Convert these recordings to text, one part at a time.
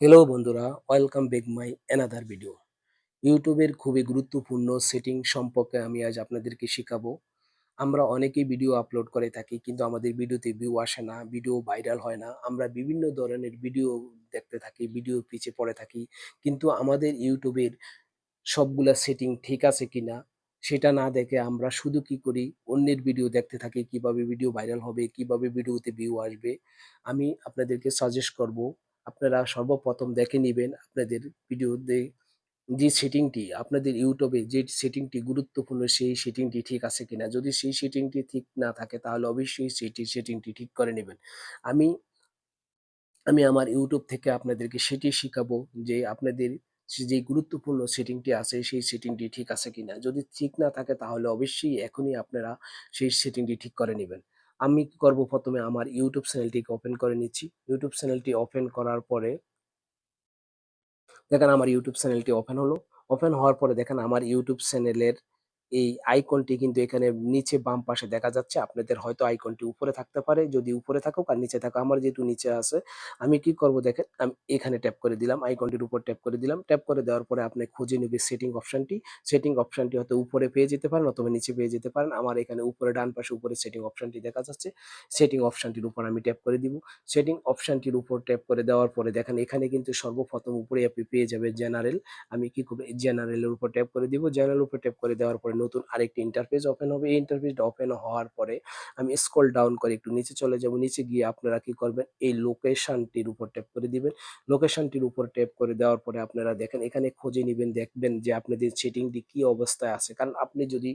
Hello বন্ধুরা, welcome back my another video. ইউটিউবের খুবই গুরুত্বপূর্ণ সেটিং সম্পর্কে আমি আজ আপনাদেরকে শেখাবো আমরা অনেকেই ভিডিও আপলোড করে থাকি কিন্তু আমাদের ভিডিওতে ভিউ আসে না, ভিডিও ভাইরাল হয় না। আমরা বিভিন্ন ধরনের ভিডিও দেখতে থাকি, ভিডিও পিছে পড়ে থাকি। কিন্তু আমাদের ইউটিউবের সবগুলা সেটিং ঠিক আছে কি না সেটা না দেখে আমরা শুধু কি করি অন্যের ভিডিও দেখতে থাকি কীভাবে ভিডিও ভাইরাল হবে, কীভাবে ভিডিওতে ভিউ আসবে। আমি আপনাদেরকে সাজেস্ট করব আপনারা সর্বপ্রথম দেখে নিবেন আপনাদের ভিডিওতে যে সেটিংটি আপনাদের ইউটিউবে যে সেটিংটি গুরুত্বপূর্ণ সেই সেটিংটি ঠিক আছে কিনা। যদি সেই সেটিংটি ঠিক না থাকে, তাহলে অবশ্যই সেটি সেটিংটি ঠিক করে নেবেন আমি আমি আমার ইউটিউব থেকে আপনাদেরকে সেটি শিখাবো যে আপনাদের যে গুরুত্বপূর্ণ সেটিংটি আছে, সেই সেটিংটি ঠিক আছে কিনা। যদি ঠিক না থাকে, তাহলে অবশ্যই এখনই আপনারা সেই সেটিংটি ঠিক করে নিবেন। আমি কি করব প্রথমে আমার ইউটিউব চ্যানেলটিকে ওপেন করে নিচ্ছি। ইউটিউব চ্যানেলটি ওপেন করার পরে দেখেন আমার ইউটিউব চ্যানেলটি ওপেন হলো। ওপেন হওয়ার পরে দেখেন আমার ইউটিউব চ্যানেলের এই আইকনটি কিন্তু এখানে নিচে বাম পাশে দেখা যাচ্ছে। আপনাদের হয়তো আইকনটি উপরে থাকতে পারে। যদি উপরে থাকুক আর নিচে থাকুক, আমার যেহেতু নিচে আছে, আমি কি করব দেখেন, আমি এখানে ট্যাপ করে দিলাম। আইকনটির উপর ট্যাপ করে দিলাম। ট্যাপ করে দেওয়ার পরে আপনি খুঁজে নিবে সেটিং অপশনটি। সেটিং অপশনটি হয়তো উপরে পেয়ে যেতে পারেন অথবা নিচে পেয়ে যেতে পারেন। আমার এখানে উপরে ডান পাশে উপরে সেটিং অপশনটি দেখা যাচ্ছে। সেটিং অপশনটির উপর আমি ট্যাপ করে দিব। সেটিং অপশনটির উপর ট্যাপ করে দেওয়ার পরে দেখেন এখানে কিন্তু সর্বপ্রথম উপরে আপনি পেয়ে যাবেন জেনারেল। আমি কি করব জেনারেলের উপর ট্যাপ করে দিব। জেনারেল উপর ট্যাপ করে দেওয়ার পরে নতুন আরেকটি ইন্টারফেস ওপেন হবে। এই ইন্টারফেসটা ওপেন হওয়ার পরে আমি স্ক্রল ডাউন করে একটু নিচে চলে যাব। নিচে গিয়ে আপনারা কি করবেন এই লোকেশনটির উপর ট্যাপ করে দিবেন। লোকেশনটির উপর ট্যাপ করে দেওয়ার পরে আপনারা দেখেন, এখানে খুঁজে নিবেন, দেখবেন যে আপনাদের সেটিংটি কি অবস্থায় আছে। কারণ আপনি যদি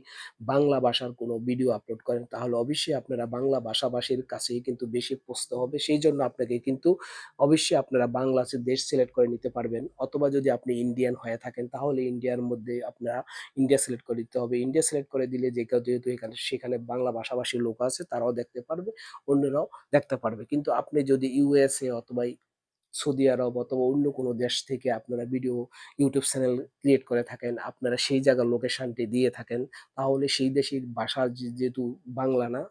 বাংলা ভাষার কোনো ভিডিও আপলোড করেন, তাহলে অবশ্যই আপনারা বাংলা ভাষাভাষীর কাছেই কিন্তু বেশি পৌঁছতে হবে। সেই জন্য আপনাকে কিন্তু অবশ্যই আপনারা বাংলা দেশ সিলেক্ট করে নিতে পারবেন। অথবা যদি আপনি ইন্ডিয়ান হয়ে থাকেন, তাহলে ইন্ডিয়ার মধ্যে আপনারা ইন্ডিয়া সিলেক্ট করে দিতে হবে। ইন্ডিয়া সিলেক্ট করে দিলে যে যেহেতু এখানে সেখানে বাংলা ভাষাভাষী লোক আছে তারাও দেখতে পারবে, অন্যরাও দেখতে পারবে। কিন্তু আপনি যদি ইউএসএ অথবা সৌদি আরব অথবা অন্য কোনো দেশ থেকে আপনারা ভিডিও ইউটিউব চ্যানেল ক্রিয়েট করে থাকেন, আপনারা সেই জায়গার লোকেশানটি দিয়ে থাকেন, তাহলে সেই দেশের ভাষা যেহেতু বাংলা না,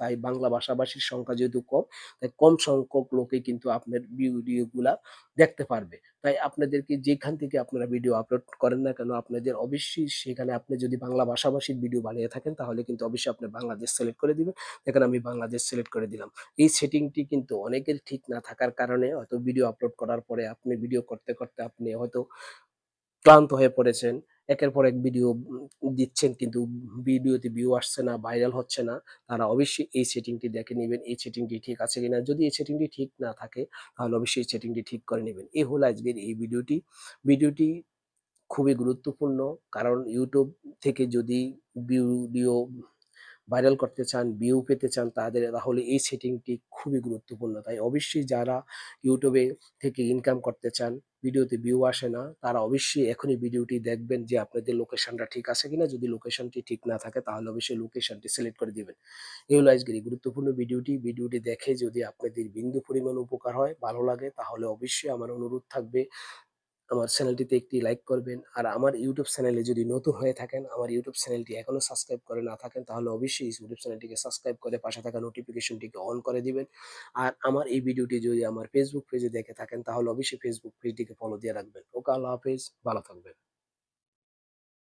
তাই বাংলা ভাষাভাষীর সংখ্যা যেহেতু কম, তাই কম সংখ্যক লোকেই কিন্তু আপনার ভিডিওগুলা দেখতে পারবে। তাই আপনাদেরকে যেখান থেকে আপনারা ভিডিও আপলোড করেন না কেন, আপনাদের অবশ্যই সেখানে আপনি যদি বাংলা ভাষাভাষীর ভিডিও বানিয়ে থাকেন, তাহলে কিন্তু অবশ্যই আপনি বাংলাদেশ সিলেক্ট করে দিবেন। দেখেন আমি বাংলাদেশ সিলেক্ট করে দিলাম। এই সেটিংটি কিন্তু অনেকের ঠিক না থাকার কারণে হয়তো ভিডিও আপলোড করার পরে আপনি ভিডিও করতে, করতে আপনি হয়তো ক্লান্ত হয়ে পড়েছেন। একের পর এক ভিডিও দিচ্ছেন কিন্তু ভিডিওতে ভিউ আসছে না, ভাইরাল হচ্ছে না। তারা অবশ্যই এই সেটিংটি দেখে নেবেন এই সেটিংটি ঠিক আছে কিনা। যদি এই সেটিংটি ঠিক না থাকে তাহলে অবশ্যই এই সেটিংটি ঠিক করে নেবেন এই হলো আজকের এই ভিডিওটি। ভিডিওটি খুবই গুরুত্বপূর্ণ কারণ ইউটিউব থেকে যদি ভিডিও ভাইরাল করতে চান, ভিউ পেতে চান তাদের তাহলে এই সেটিংটি খুবই গুরুত্বপূর্ণ। তাই অবশ্যই যারা ইউটিউবে থেকে ইনকাম করতে চান, ভিডিওতে ভিউ আসে না, তারা অবশ্যই এখনই ভিডিওটি দেখবেন যে আপনাদের লোকেশনটা ঠিক আছে কিনা। যদি লোকেশনটি ঠিক না থাকে তাহলে অবশ্যই লোকেশনটি সিলেক্ট করে দিবেন। এগুলো আজকের গুরুত্বপূর্ণ ভিডিওটি। ভিডিওটি দেখে যদি আপনাদের বিন্দু পরিমাণ উপকার হয়, ভালো লাগে তাহলে অবশ্যই আমার অনুরোধ থাকবে আমার চ্যানেলটিতে একটি লাইক করবেন। আর আমার ইউটিউব চ্যানেলে যদি নতুন হয়ে থাকেন, আমার ইউটিউব চ্যানেলটি এখনও সাবস্ক্রাইব করে না থাকেন তাহলে অবশ্যই ইউটিউব চ্যানেলটিকে সাবস্ক্রাইব করে পাশে থাকা নোটিফিকেশনটিকে অন করে দিবেন। আর আমার এই ভিডিওটি যদি আমার ফেসবুক পেজে দেখে থাকেন তাহলে অবশ্যই ফেসবুক পেজটিকে ফলো দিয়ে রাখবেন। ওকে আল্লাহ হাফেজ, ভালো থাকবেন।